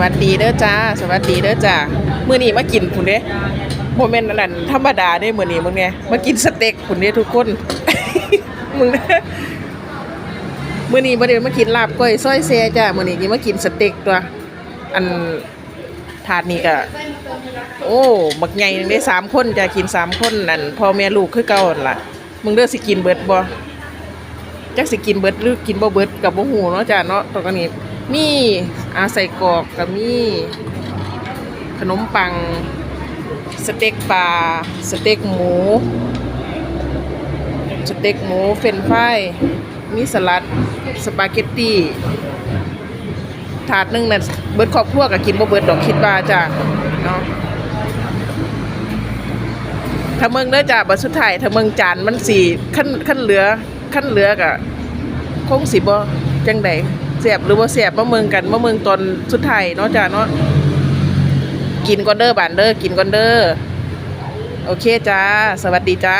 วัสดีเด้อจ้า สวัสดีเด้อจ้ามื้อนี้มากินพุ่นเด้บ่แม่นอันนั้นธรรมดาเด้มื้อนี้มึงเนี่ยมากินสเต็กพุ่นเด้ทุกคนมึงเด้มื้อนี้บ่ได้มากินลาบก้อยซอยแซ่จ้ามื้อนี้สิมากินสเต็กตัว อันถาดนี้ก็โอ้บักใหญ่นึงได้สามคนจ้ากินสามคนนั่นพ่อแม่ลูกคือเก่าล่ะ มึงเด้อสิกินเบิดบ่จักสิกินเบิดหรือกินบ่เบิดกับบ่ฮู้เนาะจ้าเนาะตรงนี้ มีอาใส่กรอกก็มีขนมปัง สเต็กปลา สเต็กหมู สเต็กหมู เฟรนฟรายมีสลัด สปาเกตตี้ ถาดนึงน่ะเบิดครอบครัวก็กินบ่เบิดดอกคิดว่าจ้าเนาะถ้าเมืองเด้อจ้าบัดสุดท้ายถ้าเมืองจานมันสิขั้นขั้นเหลือขั้นเหลือก็คงสิบ่จังใด แซ่บหรือบ่แซ่บมาเมืองกันมาเมืองตอนสุดท้ายเนาะจ้าเนาะกินก่อนเด้อบานเด้อกินก่อนเด้อโอเคจ้า สวัสดีจ้า